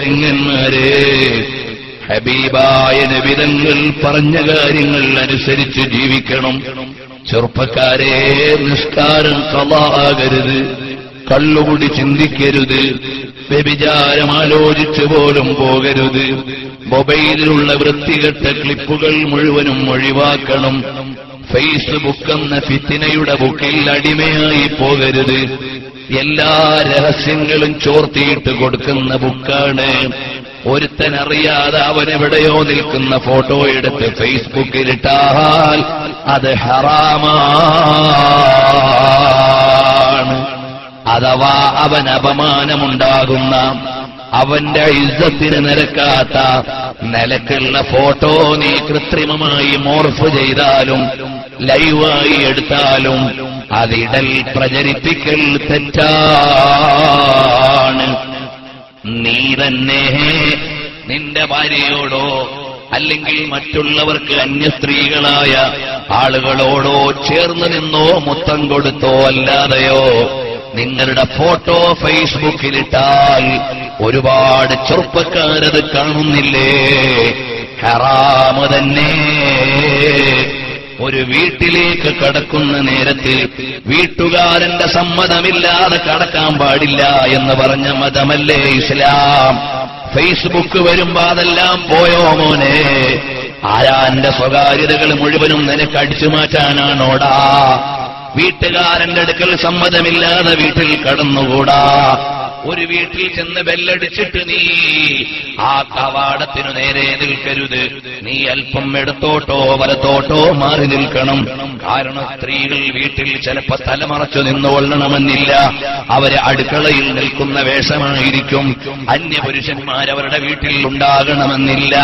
പെങ്ങന്മാരെ ഹബീബായ നബിതങ്ങൾ പറഞ്ഞ കാര്യങ്ങൾ അനുസരിച്ച് ജീവിക്കണം. ചെറുപ്പക്കാരെ നിസ്കാരം കളാകരുത് കള്ളുകൂടി ചിന്തിക്കരുത് വ്യഭിചാരം ആലോചിച്ചു പോലും പോകരുത്. മൊബൈലിലുള്ള വൃത്തികെട്ട ക്ലിപ്പുകൾ മുഴുവനും ഒഴിവാക്കണം. ഫേസ്ബുക്ക് എന്ന ഫിത്തിനയുടെ ബുക്കിൽ അടിമയായി പോകരുത്. എല്ലാ രഹസ്യങ്ങളും ചോർത്തിയിട്ട് കൊടുക്കുന്ന ബുക്കാണ്. ഒരുത്തനറിയാതെ അവനെവിടെയോ നിൽക്കുന്ന ഫോട്ടോ എടുത്ത് ഫേസ്ബുക്കിലിട്ടാൽ അത് ഹറാമാണ്. അഥവാ അവൻ അപമാനമുണ്ടാകുന്ന അവന്റെ ഇജ്ജത്തിന് നിരക്കാത്ത നിലക്കുള്ള ഫോട്ടോ നീ കൃത്രിമമായി മോർഫ് ചെയ്താലും ലൈവായി എടുത്താലും അതിടൽ പ്രചരിപ്പിക്കൽ തെറ്റാണ്. നീ തന്നെ നിന്റെ ഭാര്യയോടോ അല്ലെങ്കിൽ മറ്റുള്ളവർക്ക് അന്യ സ്ത്രീകളായ ആളുകളോടോ ചേർന്ന് നിന്നോ മുത്തം കൊടുത്തോ അല്ലാതെയോ നിങ്ങളുടെ ഫോട്ടോ ഫേസ്ബുക്കിലിട്ടാൽ ഒരുപാട് ചെറുപ്പക്കാരത് കാണുന്നില്ലേ? ഹറാമ് തന്നെ ഒരു വീട്ടിലേക്ക് കടക്കുന്ന നേരത്തിൽ വീട്ടുകാരന്റെ സമ്മതമില്ലാതെ കടക്കാൻ പാടില്ല എന്ന് പറഞ്ഞ മതമല്ലേ ഇസ്ലാം? ഫേസ്ബുക്ക് വരുമ്പോ അതെല്ലാം പോയോ മോനെ? ആരാ എന്റെ സ്വകാര്യതകൾ മുഴുവനും നിനക്ക് അടിച്ചു മാറ്റാനാണോടാ? വീട്ടുകാരന്റെ അടുക്കൽ സമ്മതമില്ലാതെ വീട്ടിൽ കടന്നുകൂടാ? ഒരു വീട്ടിൽ ചെന്ന് ബെല്ലടിച്ചിട്ട് നീ ആ കവാടത്തിനു നേരെ നിൽക്കരുത്. നീ അല്പം എടുത്തോട്ടോ വലത്തോട്ടോ മാറി നിൽക്കണം. കാരണം സ്ത്രീകൾ വീട്ടിൽ ചിലപ്പോ തലമറച്ചു നിന്നുകൊള്ളണമെന്നില്ല അവരെ അടുക്കളയിൽ നിൽക്കുന്ന വേഷമായിരിക്കും. അന്യപുരുഷന്മാരവരുടെ വീട്ടിൽ ഉണ്ടാകണമെന്നില്ല.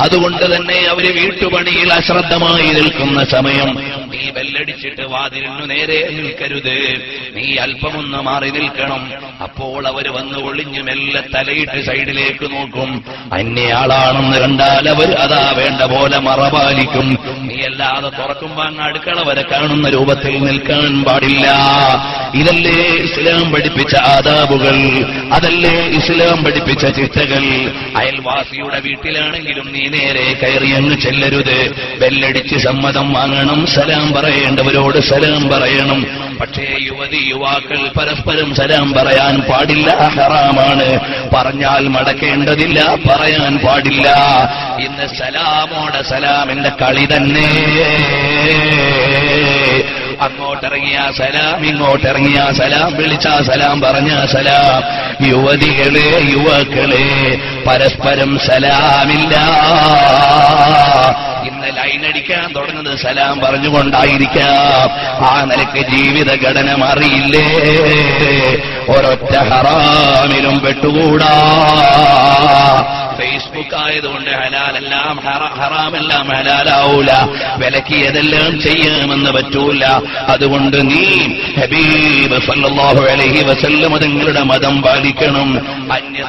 അതുകൊണ്ട് തന്നെ അവർ വീട്ടുപണിയിൽ അശ്രദ്ധമായി നിൽക്കുന്ന സമയം നീ ബെല്ലടിച്ചിട്ട് വാതിലിനു നേരെ നിൽക്കരുത്. നീ അല്പമൊന്ന് മാറി നിൽക്കണം. അപ്പോൾ അവർ വന്ന് ഒളിഞ്ഞു മെല്ലെ തലയിട്ട് സൈഡിലേക്ക് നോക്കും. അന്യയാളാണെന്ന് കണ്ടാൽ അവർ അതാ വേണ്ട പോലെ മറപാലിക്കും നീ അല്ലാതെ തുറക്കുമ്പോ അങ്ങ് അടുക്കള വരെ കാണുന്ന രൂപത്തിൽ നിൽക്കാൻ പാടില്ല. ഇതല്ലേ ഇസ്ലാം പഠിപ്പിച്ച ആദാബുകൾ. അതല്ലേ ഇസ്ലാം പഠിപ്പിച്ച ചിട്ടകൾ. അയൽവാസിയുടെ വീട്ടിലാണെങ്കിലും നീ നേരെ കയറി അങ്ങ് ചെല്ലരുത്. ബെല്ലടിച്ച് സമ്മതം വാങ്ങണം. സലാം പറയേണ്ടവരോട് സലാം പറയണം. പക്ഷേ യുവതി യുവാക്കൾ പരസ്പരം സലാം പറയാൻ പാടില്ല ഹറാമാണ്. പറഞ്ഞാൽ മടക്കേണ്ടതില്ല പറയാൻ പാടില്ല. ഇന്ന് സലാമോടെ സലാമിന്റെ കളി തന്നെ. അങ്ങോട്ടിറങ്ങിയ സലാം ഇങ്ങോട്ടിറങ്ങിയ സലാം വിളിച്ച സലാം പറഞ്ഞ സലാം. യുവതികളെ യുവാക്കളെ പരസ്പരം സലാമില്ല. ഇന്ന് ലൈനടിക്കാൻ തുടങ്ങുന്നത് സലാം പറഞ്ഞുകൊണ്ടായിരിക്കാം. ആ നിലയ്ക്ക് ജീവിതഘടന അറിയില്ലേ? ഒരൊറ്റ ഹറാമിലും പെട്ടുകൂടാ. ഫേസ്ബുക്ക് ആയതുകൊണ്ട് ഹലാലെല്ലാം ഹറ- ഹറാമെല്ലാം ഹലാലാവൂല. വിലക്കിയതെല്ലാം ചെയ്യാമെന്ന് പറ്റൂല. അതുകൊണ്ട് നീ ഹബീബ് സല്ലല്ലാഹു അലൈഹി വസല്ലം തങ്ങളുടെ മതം പാലിക്കണം. അന്യ